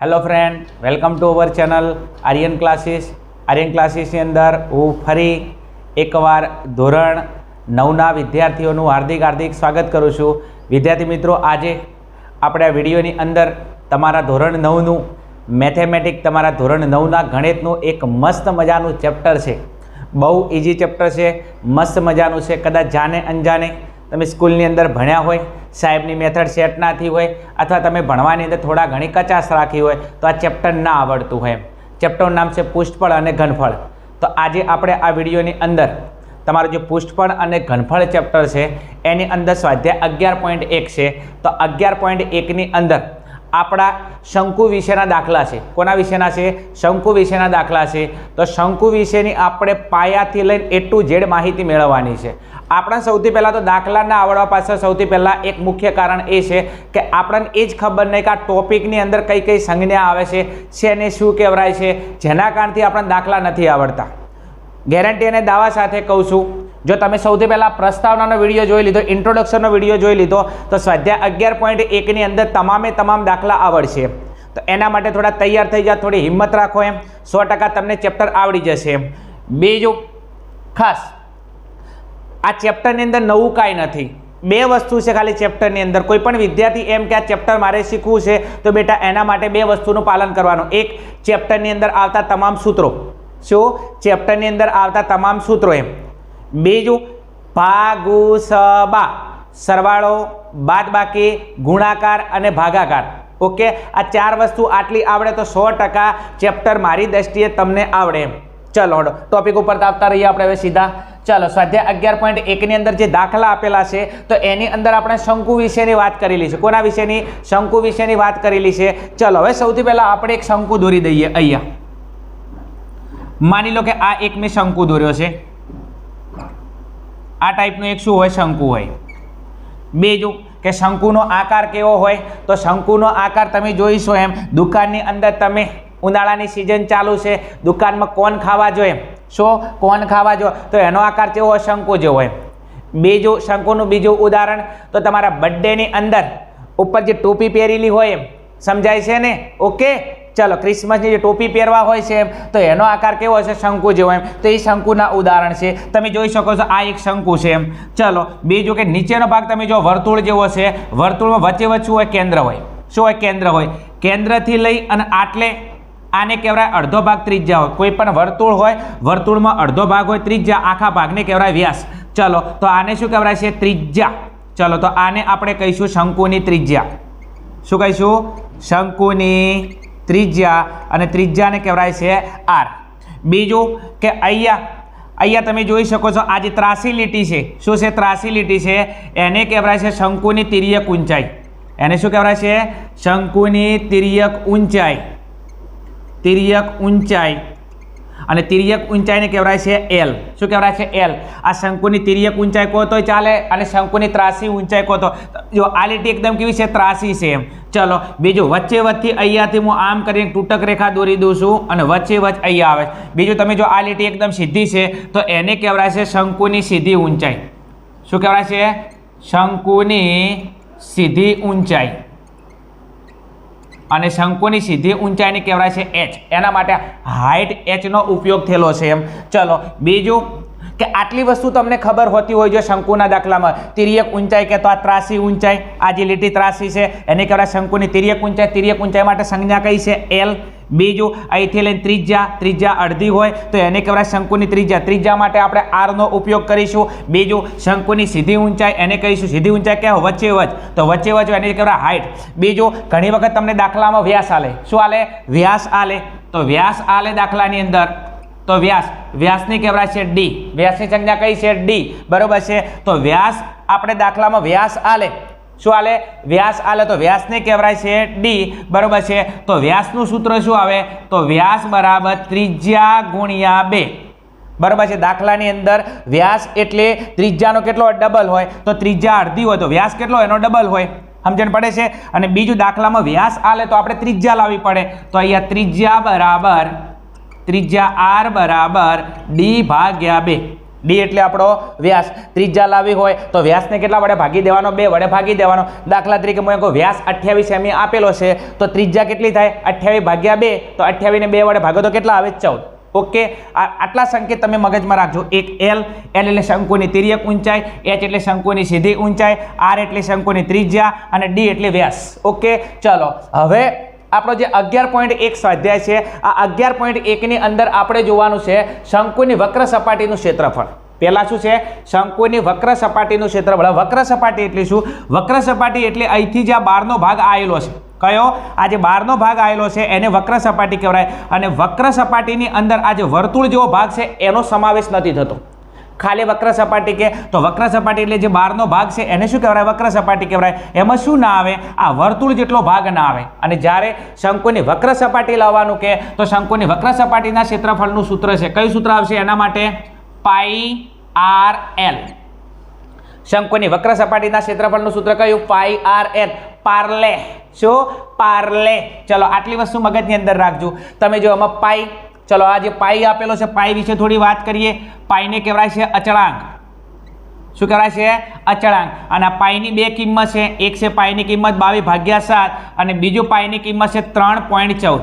Hello friend welcome to our channel Aryan classes Aryan ક્લાસીસની અંદર હું ફરી એકવાર ધોરણ નવના વિદ્યાર્થીઓનું હાર્દિક હાર્દિક સ્વાગત કરું છું. વિદ્યાર્થી મિત્રો, આજે આપણે આ વિડીયોની અંદર તમારા ધોરણ નવનું મેથેમેટિક, તમારા ધોરણ નવના ગણિતનું એક મસ્ત મજાનું ચેપ્ટર છે. બહુ ઇઝી ચેપ્ટર છે, મસ્ત મજાનું છે. કદાચ જાણે અંજાને તમે સ્કૂલની અંદર ભણ્યા હોય, સાહેબની મેથડ સેટ ના થઈ હોય, અથવા તમે ભણવાની અંદર થોડા ઘણી કચાશ રાખી હોય, તો આ ચેપ્ટર ના આવડતું હોય. ચેપ્ટરનું નામ છે પુષ્ટફળ અને ઘનફળ. તો આજે આપણે આ વિડીયોની અંદર તમારું જે પુષ્ટફળ અને ઘનફળ ચેપ્ટર છે, એની અંદર સ્વાધ્યાય અગિયાર પોઈન્ટ એક છે. તો અગિયાર પોઈન્ટ એકની અંદર આપણા શંકુ વિશેના દાખલા છે. કોના વિશેના છે? શંકુ વિશેના દાખલા છે. તો શંકુ વિશેની આપણે પાયાથી લઈને એ ટુ ઝેડ માહિતી મેળવવાની છે. આપણા સૌથી પહેલાં તો દાખલાના આવડવા પાછળ સૌથી પહેલાં એક મુખ્ય કારણ એ છે કે આપણને એ જ ખબર નહીં કે આ ટોપિકની અંદર કઈ કઈ સંજ્ઞા આવે છે, શેને શું કહેવાય છે, જેના કારણથી આપણને દાખલા નથી આવડતા. ગેરંટી અને દાવા સાથે કહું છું, જો તમે સૌથી પહેલાં પ્રસ્તાવનાનો વીડિયો જોઈ લીધો, ઇન્ટ્રોડક્શનનો વીડિયો જોઈ લીધો, તો સ્વાધ્યાય અગિયાર પોઈન્ટ એકની અંદર તમામે તમામ દાખલા આવડશે. તો એના માટે થોડા તૈયાર થઈ જાઓ, થોડી હિંમત રાખો એમ. સો તમને ચેપ્ટર આવડી જશે. બીજું, ખાસ આ ચેપ્ટરની અંદર નવું કાંઈ નથી. બે વસ્તુ છે ખાલી ચેપ્ટરની અંદર. કોઈ પણ વિદ્યાર્થી એમ કે આ ચેપ્ટર મારે શીખવું છે, તો બેટા એના માટે બે વસ્તુનું પાલન કરવાનું. એક ચેપ્ટરની અંદર આવતા તમામ સૂત્રો. શું? ચેપ્ટરની અંદર આવતા તમામ સૂત્રો એમ. બીજું ભાગુ સબા સરવાળો, બાદબાકી, ગુણાકાર અને ભાગાકાર. ઓકે? આ ચાર વસ્તુ આટલી આવડે તો સો ચેપ્ટર મારી દ્રષ્ટિએ તમને આવડે એમ. ચલો ટોપિક ઉપર આવતા રહીએ આપણે હવે સીધા. ચાલો, સ્વાધ્યાય અગિયાર પોઈન્ટ એકની અંદર જે દાખલા આપેલા છે, તો એની અંદર આપણે શંકુ વિશેની વાત કરેલી છે. કોના વિશેની? શંકુ વિશેની વાત કરેલી છે. ચલો, હવે સૌથી પહેલાં આપણે એક શંકુ દોરી દઈએ અહીંયા. માની લો કે આ એક મેં શંકુ દોર્યો છે. આ ટાઈપનું એક શું હોય? શંકુ હોય. બીજું કે શંકુનો આકાર કેવો હોય? તો શંકુનો આકાર તમે જોઈશો એમ, દુકાનની અંદર તમે ઉનાળાની સિઝન ચાલુ છે. દુકાનમાં કોણ ખાવા જોઈએ? શું? કોણ ખાવા જોઈએ? તો એનો આકાર હોય, શંકુ જેવો હોય. બીજું, શંકુનું બીજું ઉદાહરણ, તો તમારા બર્થડેની અંદર ઉપર જે ટોપી પહેરેલી હોય એમ. સમજાય છે ને? ઓકે? ચલો, ક્રિસમસની જે ટોપી પહેરવા હોય છે એમ, તો એનો આકાર કેવો છે શંકુ જેવો એમ. તો એ શંકુના ઉદાહરણ છે. તમે જોઈ શકો છો, આ એક શંકુ છે એમ. ચલો, બીજું કે નીચેનો ભાગ તમે જો, વર્તુળ જેવો છે. વર્તુળમાં વચ્ચે વચ્ચે હોય? કેન્દ્ર હોય. શું હોય? કેન્દ્ર હોય. કેન્દ્રથી લઈ અને આટલે આને કહેવાય અડધો ભાગ ત્રિજ્યા હોય. કોઈ પણ વર્તુળ હોય, વર્તુળમાં અડધો ભાગ હોય, ત્રિજ્યા આખા ભાગને કહેવાય વ્યાસ. ચલો, તો આને શું કહેવાય છે? ત્રિજ્યા. ચલો, તો આને આપણે કહીશું શંકુની ત્રિજ્યા. શું કહીશું? શંકુની ત્રિજ્યા અને ત્રિજ્યાને કહેવાય છે આર. બીજું કે અહીંયા અહીંયા તમે જોઈ શકો છો, આ જે ત્રાસી લીટી છે, શું છે ત્રાસી લીટી છે? એને કહેવાય છે શંકુની તિર્યક ઊંચાઈ. એને શું કહેવાય છે? શંકુની તિર્યક ઊંચાઈ. તિર્યક ઊંચાઈ. અને તિર્યક ઊંચાઈને કહેવાય છે એલ શું કહેવાય છે એલ આ શંકુની તિર્યક ઊંચાઈ કહો તોય ચાલે? અને શંકુની ત્રાસી ઊંચાઈ કહો તો? જો આ લીટી એકદમ કેવી છે? ત્રાસી છે એમ. ચલો, બીજું વચ્ચે વચ્ચે અહીંયાથી હું આમ કરીને તૂટક રેખા દોરી દઉં છું અને વચ્ચે વચ્ચે અહીંયા આવે બીજું તમે જો આ લીટી એકદમ સીધી છે, તો એને કહેવાય છે શંકુની સીધી ઊંચાઈ. શું કહેવાય છે? શંકુની સીધી ઊંચાઈ. અને શંકુની સીધી ઊંચાઈને કહેવાય છે એચ એના માટે હાઇટ એચનો ઉપયોગ થયેલો છે એમ. ચલો, બીજું કે આટલી વસ્તુ તમને ખબર હોતી હોય જો શંકુના દાખલામાં. તિર્યક ઊંચાઈ કે તો આ ત્રાસી ઊંચાઈ, આ જે લીટી ત્રાસી છે, એને કહેવાય શંકુની તિર્યક ઊંચાઈ. તિર્યક ઊંચાઈ માટે સંજ્ઞા કઈ છે? એલ બીજું, અહીંથી લઈને ત્રીજા ત્રીજા અડધી હોય તો એને કહેવાય શંકુની ત્રીજા. ત્રીજા માટે આપણે આરનો ઉપયોગ કરીશું. બીજું, શંકુની સીધી ઊંચાઈ એને કહીશું. સીધી ઊંચાઈ કહેવાય વચ્ચે વચ તો વચ્ચે વચ એને કહેવાય હાઇટ બીજું, ઘણી વખત તમને દાખલામાં વ્યાસ આલે. શું આલે? વ્યાસ આલે. તો વ્યાસ આલે દાખલાની અંદર. તો વ્યાસ, વ્યાસની કહેવાય છે ડી વ્યાસની સંજ્ઞા કઈ છે? ડી બરોબર છે? તો વ્યાસ, આપણે દાખલામાં વ્યાસ આલે. શું આલે? વ્યાસ આલે તો વ્યાસને કહેવાય છે ડી બરાબર છે? તો વ્યાસનું સૂત્ર શું આવે? તો વ્યાસ બરાબર ત્રિજ્યા ગુણ્યા બે. બરાબર છે? દાખલાની અંદર વ્યાસ એટલે ત્રિજ્યાનો કેટલો ડબલ હોય? તો ત્રિજ્યા અડધી હોય. તો વ્યાસ કેટલો એનો ડબલ હોય. સમજણ પડે છે? અને બીજું દાખલામાં વ્યાસ આલે તો આપણે ત્રિજ્યા લાવવી પડે. તો અહીંયા ત્રિજ્યા બરાબર, ત્રિજ્યા આર બરાબર ડી ભાગ્યા બે. ડી એટલે આપણો વ્યાસ. ત્રિજ્યા લાવી હોય તો વ્યાસને કેટલા વડે ભાગી દેવાનો? બે વડે ભાગી દેવાનો. દાખલા તરીકે હું કહું, વ્યાસ અઠ્યાવીસ એમી આપેલો છે, તો ત્રિજ્યા કેટલી થાય? અઠ્યાવીસ ભાગ્યા બે, તો અઠ્યાવીસને બે વડે ભાગો તો કેટલા આવે? ચૌદ. ઓકે? આટલા સંકેત તમે મગજમાં રાખજો. એક એલ એલ એટલે શંકુની તિર્યક ઊંચાઈ, એચ એટલે શંકુની સીધી ઊંચાઈ, આર એટલે શંકુની ત્રિજ્યા, અને ડી એટલે વ્યાસ. ઓકે? ચલો, હવે આપણો જે અગિયાર પોઈન્ટ એક સ્વાધ્યાય છે, આ અગિયાર પોઈન્ટ એકની અંદર આપણે જોવાનું છે શંકુની વક્ર સપાટીનું ક્ષેત્રફળ. પહેલાં શું છે? શંકુની વક્ર સપાટીનું ક્ષેત્રફળ. વક્ર સપાટી એટલે શું? વક્ર સપાટી એટલે અહીંથી જે આ બહારનો ભાગ આવેલો છે. કયો? આ જે બારનો ભાગ આવેલો છે, એને વક્ર સપાટી કહેવાય. અને વક્ર સપાટીની અંદર આ જે વર્તુળ જેવો ભાગ છે, એનો સમાવેશ નથી થતો. ખાલી વક્ર સપાટી કે? તો વક્ર સપાટી એટલે જે બહારનો ભાગ છે, એને શું કહેવાય? વક્ર સપાટી કહેવાય. એમાં શું ના આવે? આ વર્તુળ જેટલો ભાગ ના આવે. અને જ્યારે શંકુની વક્ર સપાટી લાવવાનું કે, તો શંકુની વક્ર સપાટીના ક્ષેત્રફળનું સૂત્ર છે. કયું સૂત્ર આવશે? એના માટે પાઈ આર એલ. શંકુની વક્ર સપાટીના ક્ષેત્રફળનું સૂત્ર કયું? Pi R L. પાર્લે. શું? પાર્લે. ચલો, આટલી વસ્તુ મગજની અંદર રાખજો. તમે જો આમાં પાઈ ચલો, આ જે પાઈ આપેલો છે, પાઈ વિશે થોડી વાત કરીએ. પાઈને કહેવાય છે અચળાંક. શું કહેવાય છે? અચળાંક. અને પાઈની બે કિંમત છે. એક છે પાઈની કિંમત બાવીસ ભાગ્યા સાત અને બીજું પાઈની કિંમત છે ત્રણ પોઈન્ટ ચૌદ.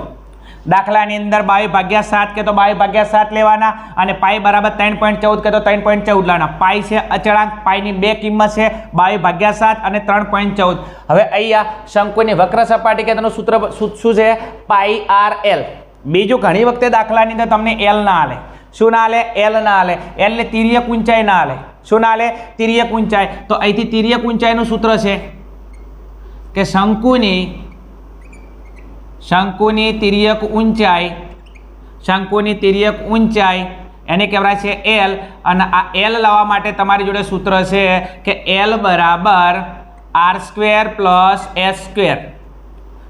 દાખલાની અંદર બાવીસ ભાગ્યા સાત કે તો બાવીસ ભાગ્યા સાત લેવાના અને પાઈ બરાબર ત્રણ પોઈન્ટ ચૌદ કે તો ત્રણ પોઈન્ટ ચૌદ લેવાના. પાઈ છે અચળાંક, પાઈની બે કિંમત છે બાવીસ ભાગ્યા સાત અને ત્રણ પોઈન્ટ ચૌદ. હવે અહીંયા શંકુની વક્ર સપાટી કે તેનું સૂત્ર શું છે? Pi R L. બીજું ઘણી વખતે દાખલાની અંદર તમને એલ ના આલે. શું ના આલે? એલ ના આલે. એલ ને તિર્યક ઊંચાઈ ના આલે. શું ના આલે? તિર્યક ઊંચાઈ તો અહીંથી તિર્યક ઊંચાઈનું સૂત્ર છે કે શંકુની શંકુની તિર્યક ઊંચાઈ, શંકુની તિર્યક ઊંચાઈ, એને કહેવાય છે એલ અને આ એલ લાવવા માટે તમારી જોડે સૂત્ર છે કે એલ બરાબર R square plus S square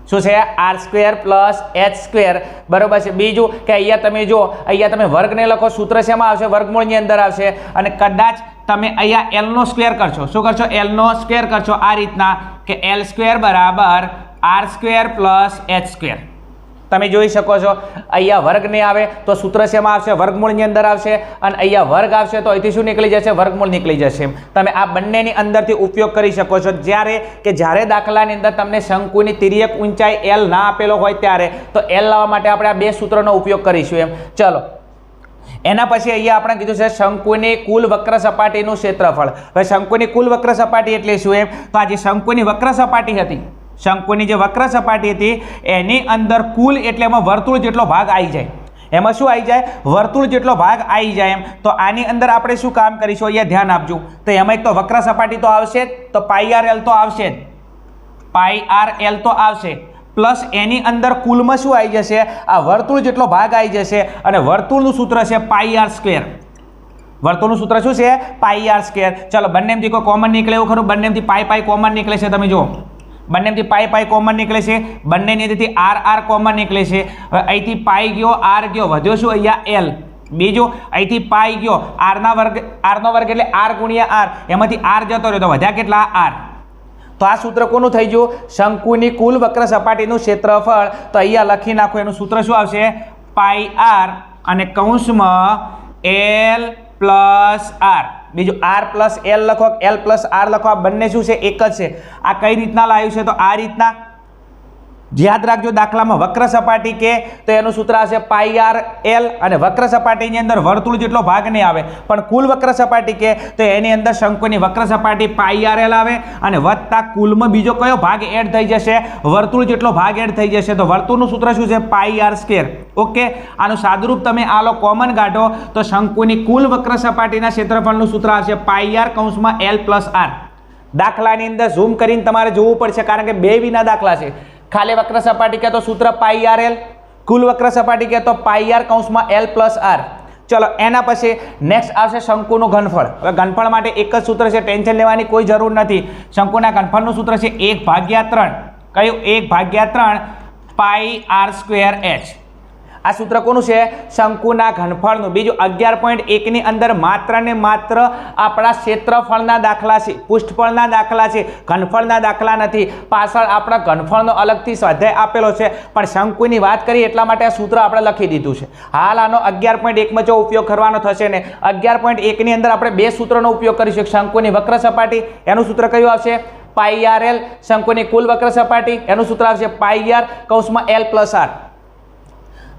શું છે? R square plus H square બરાબર છે. બીજું કે અહીંયા તમે જો અહીંયા તમે વર્ગને લખો, સૂત્ર શેમાં આવશે? વર્ગમૂળની અંદર આવશે. અને કદાચ તમે અહીંયા એલનો સ્ક્વેર કરશો. શું કરશો? એલનો સ્ક્વેર કરશો. આ રીતના કે એલ સ્ક્વેર બરાબર R square plus H square તમે જોઈ શકો છો, અહીંયા વર્ગ નહીં આવે તો સૂત્ર શેમાં આવશે? વર્ગમૂળની અંદર આવશે અને અહીંયા વર્ગ આવશે તો અહીંથી શું નીકળી જશે? વર્ગમૂળ નીકળી જશે તમે આ બંનેની અંદરથી ઉપયોગ કરી શકો છો. જ્યારે કે જ્યારે દાખલાની અંદર તમને શંકુની તિર્યક ઊંચાઈ એલ ના આપેલો હોય ત્યારે, તો એલ લાવવા માટે આપણે આ બે સૂત્રોનો ઉપયોગ કરીશું એમ. ચલો. એના પછી અહીંયા આપણે કીધું છે શંકુની કુલ વક્ર સપાટીનું ક્ષેત્રફળ. હવે શંકુની કુલ વક્ર સપાટી એટલે શું એમ? તો આ જે શંકુની વક્ર સપાટી હતી. શંકુની જે વક્ર સપાટી હતી, એની અંદર કુલ એટલે એમાં વર્તુળ જેટલો ભાગ આવી જાય. એમાં શું આવી જાય? વર્તુળ જેટલો ભાગ આવી જાય એમ. તો આની અંદર આપણે શું કામ કરીશું? અહીંયા ધ્યાન આપજો. તો એમાં એક તો વક્ર સપાટી તો આવશે તો પાઈ આર એલ તો આવશે જ. પાઈ આર એલ તો આવશે. પ્લસ એની અંદર કુલમાં શું આવી જશે? આ વર્તુળ જેટલો ભાગ આવી જશે અને વર્તુળનું સૂત્ર છે પાઈ આર સ્ક્વેર. વર્તુળનું સૂત્ર શું છે? Pi R square. ચલો બંનેમાંથી કોઈ કોમન નીકળે એવું ખરું? બંનેમાંથી પાઈ પાઈ કોમન નીકળે છે, તમે જુઓ. બંનેમાંથી પાઈ પાઈ કોમન નીકળે છે. બંનેની અંદરથી આર આર કોમન નીકળે છે. અહીંથી પાઈ ગયો આર ગયો. વધ્યો શું? અહીંયા એલ બીજું, અહીંથી પાઈ ગયો. આરના વર્ગ આરનો વર્ગ એટલે આર ગુણ્યા આર એમાંથી આર જતો રહ્યો. તો વધ્યા કેટલા? આર તો આ સૂત્ર કોનું થઈ ગયું? શંકુની કુલ વક્ર સપાટીનું ક્ષેત્રફળ. તો અહીંયા લખી નાખો, એનું સૂત્ર શું આવશે? પાઈ આર અને કૌંસમાં એલ પ્લસ આર બીજું આર પ્લસ એલ લખો એલ પ્લસ આર લખો, આ બંને શું છે? એક જ છે. આ કઈ રીતના લાવ્યું છે? તો આ રીતના યાદ રાખજો, દાખલામાં વક્ર સપાટી કે, તો એનું સૂત્ર હશે પાઈ આર એલ અને વક્ર સપાટીની અંદર વર્તુળ જેટલો ભાગ નહીં આવે, પણ કુલ વક્ર સપાટી કે, તો એની અંદર શંકુની વક્ર સપાટી પાઈ આર એલ આવે અને વત્તા કુલમાં બીજો કયો ભાગ એડ થઈ જશે? વર્તુળ જેટલો ભાગ એડ થઈ જશે, તો વર્તુળનું સૂત્ર શું છે? Pi R square okay? આનું સાદુરૂપ તમે આ લો, કોમન કાઢો, તો શંકુની કુલ વક્ર સપાટીના ક્ષેત્રફળનું સૂત્ર આવશે પાઈ આર કૌંસમાં એલ પ્લસ આર. દાખલાની અંદર ઝૂમ કરીને તમારે જોવું પડશે, કારણ કે બે વિના દાખલા છે. ખાલી વક્ર સપાટી કે તો સૂત્ર પાઈ આર એલ, કુલ વક્ર સપાટી કે તો પાઈ આર કૌંસમાં એલ પ્લસ આર. ચલો, એના પછી નેક્સ્ટ આવશે શંકુનું ઘનફળ. હવે ઘનફળ માટે એક જ સૂત્ર છે, ટેન્શન લેવાની કોઈ જરૂર નથી. શંકુના ઘનફળનું સૂત્ર છે, એક ભાગ્યા ત્રણ. કયું? એક ભાગ્યા ત્રણ પાઈ આર સ્ક્વેર એચ. આ સૂત્ર કોનું છે? શંકુના ઘનફળનું. બીજું અગિયાર પોઈન્ટ એકની અંદર માત્ર ને માત્ર આપણા ક્ષેત્રફળના દાખલા છે. પુષ્ઠફળના દાખલા છે. ઘનફળના દાખલા નથી. પાછળ આપણા ઘનફળનો અલગથી સ્વાધ્યાય આપેલો છે. પણ શંકુની વાત કરીએ એટલા માટે આ સૂત્ર આપણે લખી દીધું છે. હાલ આનો અગિયાર પોઈન્ટ એકમાં જો ઉપયોગ કરવાનો થશે ને, અગિયાર પોઈન્ટ એકની અંદર આપણે બે સૂત્રનો ઉપયોગ કરીશું. શંકુની વક્ર સપાટી, એનું સૂત્ર કયું આવશે? Pi R L. શંકુની કુલ વક્ર સપાટી, એનું સૂત્ર આવશે પાઈ આર કૌંસમાં એલ પ્લસ આર.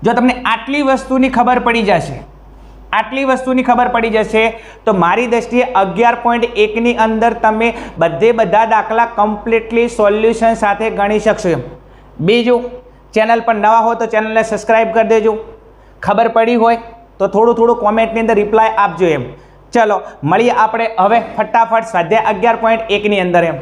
જો તમને આટલી વસ્તુની ખબર પડી જશે, આટલી વસ્તુની ખબર પડી જશે, તો મારી દ્રષ્ટિએ અગિયાર પોઈન્ટ એકની અંદર તમે બધે બધા દાખલા કમ્પ્લીટલી સોલ્યુશન સાથે ગણી શકશો એમ. બીજું ચેનલ પર નવા હો તો ચેનલને સબસ્ક્રાઈબ કરી દેજો. ખબર પડી હોય તો થોડું થોડું કોમેન્ટની અંદર રિપ્લાય આપજો એમ. ચલો, મળીએ આપણે હવે ફટાફટ સ્વાધ્યાય અગિયાર પોઈન્ટ એકની અંદર એમ.